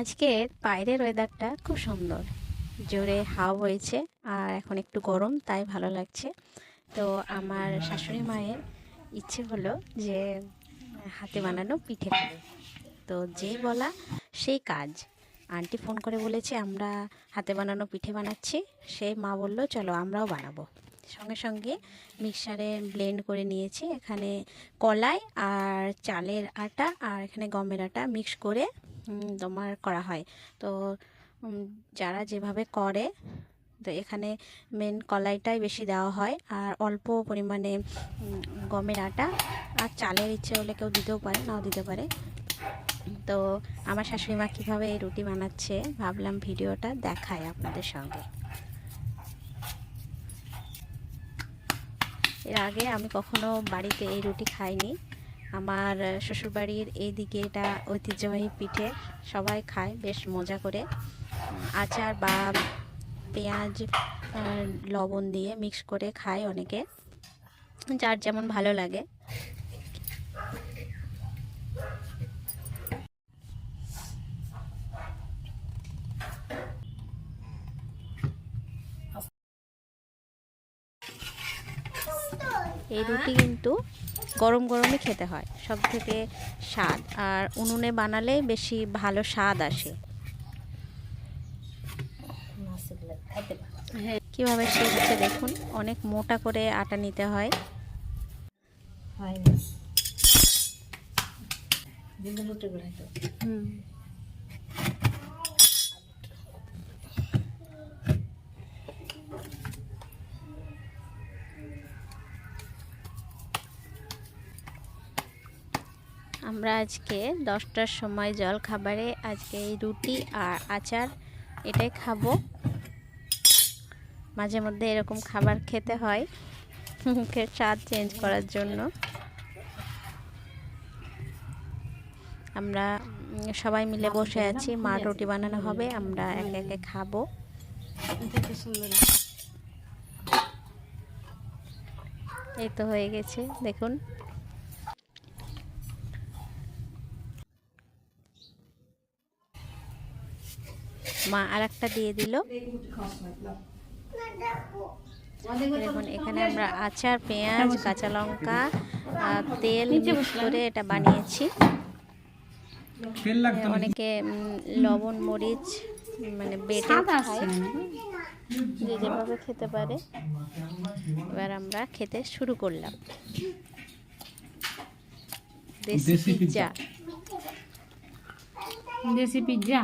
আজকের বাইরের ওয়েদারটা খুব সুন্দর। জোরে হাওয়া হয়েছে আর এখন একটু গরম, তাই ভালো লাগছে। তো আমার শাশুড়ি মায়ের ইচ্ছে হলো যে, হাতে বানানো পিঠে খাবে তো যে বলা সেই কাজ। আন্টি ফোন করে বলেছে, আমরা হাতে বানানো পিঠে বানাচ্ছি। সে মা বলল, চলো আমরাও বানাবো। সঙ্গে সঙ্গে মিক্সারে ব্লেন্ড করে নিয়েছি। এখানে কলাই আর চালের আটা আর এখানে গমের আটা মিক্স করে তোমার করা হয়। তো যারা যেভাবে করে, তো এখানে মেন কলাইটাই বেশি দেওয়া হয়। আর অল্প পরিমাণে গমের আটা। আর চালের ইচ্ছে হলে কেউ দিতেও পারে, নাও দিতে পারে। তো, আমার শাশুড়ি মা কীভাবে এই রুটি বানাচ্ছে, ভাবলাম ভিডিওটা দেখায় আপনাদের সঙ্গে। এর আগে আমি কখনো বাড়িতে এই রুটি খাইনি। আমার শ্বশুরবাড়ির এইদিকে এটা ঐতিহ্যবাহী পিঠে সবাই খায়, বেশ মজা করে। আচার বা পেঁয়াজ লবণ দিয়ে মিক্স করে খায় অনেকে, যার যেমন ভালো লাগে। এই রুটি কিন্তু গরম গরমই খেতে হয় সব থেকে স্বাদ। আর উনুনে বানালে বেশি ভালো স্বাদ আসে। কীভাবে সেজছে দেখুন অনেক মোটা করে আটা নিতে হয়। হয় না দিন আমরা আজকে দশটার সময় জল খাবারে আজকে এই রুটি আর আচার এটাই খাব। মাঝে মধ্যে এরকম খাবার খেতে হয় মুখের স্বাদ চেঞ্জ করার জন্য। আমরা সবাই মিলে বসে আছি মা রুটি বানানো হবে আমরা একে একে খাব। এই তো হয়ে গেছে দেখুন। মা আর একটা দিয়ে দিল। দেখুন এখানে আমরা আচার পেঁয়াজ কাঁচা লঙ্কা আর তেল মিক্স করে এটা বানিয়েছি। অনেকে লবণ মরিচ মানে বেটে খায়। যে যেভাবে খেতে পারে। এবার আমরা খেতে শুরু করলাম। দেশি পিৎজা। দেশি পিৎজা